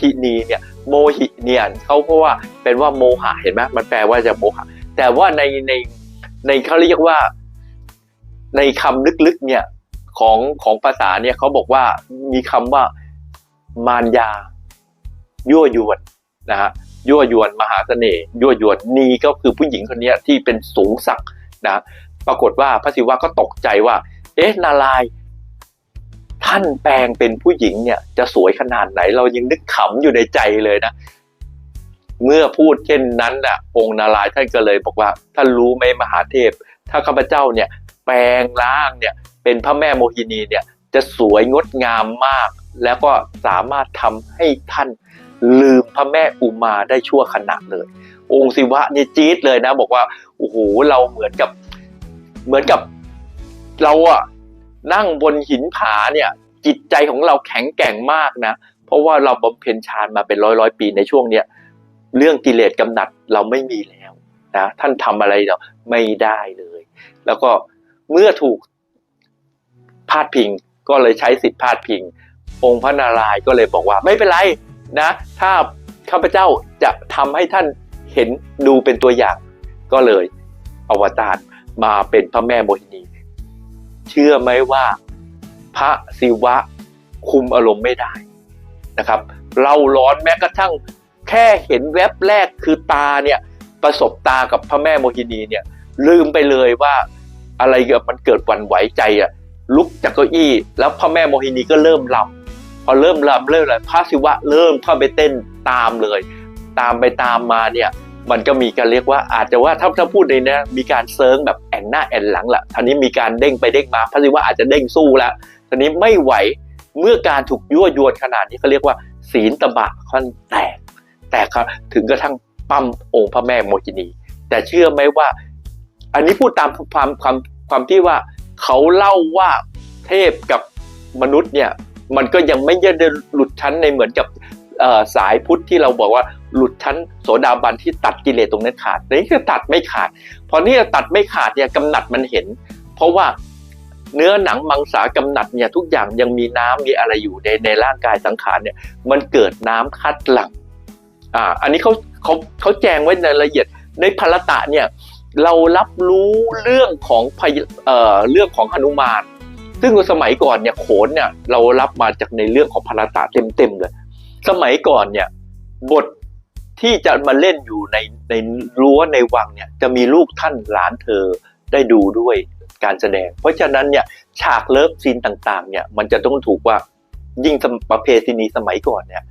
หินีเนี่ยโมหิเนียนเขาเพราะว่าเป็นว่าโมหะเห็นไหมมันแปลว่าจะโมหะ แต่ว่าในในในเขาเรียกว่าในคำลึกๆเนี่ยของของภาษาเนี่ยเขาบอกว่ามีคำว่ามารยา ยั่วยวนนะฮะยั่วยวนมหาเสน่ห์ยั่วยวนนีก็คือผู้หญิงคนนี้ที่เป็นสูงศักนะปรากฏว่าพระศิวะก็ตกใจว่า เอ๊ะนารายณ์ ท่านแปลงเป็นผู้หญิงเนี่ยจะสวยขนาดไหน เรายังนึกขำอยู่ในใจเลยนะ เมื่อพูดเช่นนั้นน่ะองค์นารายท่านก็เลยบอกว่าท่านรู้ไหมมหาเทพ ถ้าข้าพเจ้าเนี่ยแปลงร่างเนี่ยเป็นพระแม่โมหินีเนี่ยจะสวยงดงามมาก แล้วก็สามารถทำให้ท่านลืมพระแม่อุมาได้ชั่วขณะเลย องค์ศิวะเนี่ยจี๊ดเลยนะ บอกว่าโอ้โหเราเหมือนกับเหมือนกับเราอะ นั่งบนหินผาเนี่ยจิตใจของเราแข็งแกร่งมากนะ เพราะว่าเราบำเพ็ญฌานมาเป็นร้อยร้อยปีในช่วงเนี้ยเรื่องกิเลสกำหนัดเราไม่มีแล้วนะท่านทำอะไรเราไม่ได้เลย แล้วก็เมื่อถูกพาดพิงก็เลยใช้สิทธิพาดพิง องค์พระนารายณ์ก็เลยบอกว่าไม่เป็นไรนะ ถ้าข้าพเจ้าจะทำให้ท่านเห็นดูเป็นตัวอย่าง ก็เลยอวตารมาเป็นพระแม่โมหินี เชื่อไหมว่าพระศิวะคุมอารมณ์ไม่ได้นะครับเราร้อนแม้กระทั่งแค่เห็นแวบแรกคือตาเนี่ยประสบตากับพระแม่โมหินีเนี่ยลืมไปเลยว่าอะไรเกิดมันเกิดหวั่นไหวใจอะลุกจากเก้าอี้แล้วพระแม่โมหินีก็เริ่มลำพอเริ่มลำเริ่มอะไรพระศิวะเริ่มเข้าไปเต้นตามเลย ตามไปตามมาเนี่ยมันก็มีการเรียกว่าอาจจะว่าถ้าถ้าพูดในนี้มีการเซิร์งแบบ แอนหน้าแอนหลังแหละทีนี้มีการเด้งไปเด้งมาพระศิวะอาจจะเด้งสู้แล้วทีนี้ไม่ไหวเมื่อการถูกยั่วยวนขนาดนี้เขาเรียกว่า ศีลตบะค่อนแตก แตกครับถึงกระทั่งปั้มองค์พระแม่โมจินี แต่เชื่อไหมว่า อันนี้พูดตามความความความที่ว่าเขาเล่าว่าเทพกับมนุษย์เนี่ยมันก็ยังไม่ได้หลุดชั้นในเหมือนกับ สายพุทธที่เราบอกว่าหลุดชั้นโสดาบันที่ตัดกิเลสตรงนั้นขาดนี่คือตัดไม่ขาด พอนี่ตัดไม่ขาดเนี่ยกำหนัดมันเห็น เพราะว่าเนื้อหนังมังสากำหนัดเนี่ยทุกอย่างยังมีน้ำมีอะไรอยู่ในในร่างกายสังขารเนี่ยมันเกิดน้ำคัดหลังอ่าอันนี้เขาเขาเขาแจงไว้ในละเอียดในพารตะเนี่ยเรารับรู้เรื่องของพยเอ่อเรื่องของหนุมานซึ่งสมัยก่อนเนี่ยโขนเนี่ยเรารับมาจากในเรื่องของพารตะเต็มๆเลย สมัยก่อนเนี่ยบทที่จะมาเล่นอยู่ในในรั้วในวังเนี่ยจะมีลูกท่านหลานเธอได้ดูด้วยการแสดง เพราะฉะนั้นเนี่ยฉากเลิฟซีนต่างๆเนี่ยมันจะต้องถูกว่ายิ่งสมประเพณีสมัยก่อนเนี่ย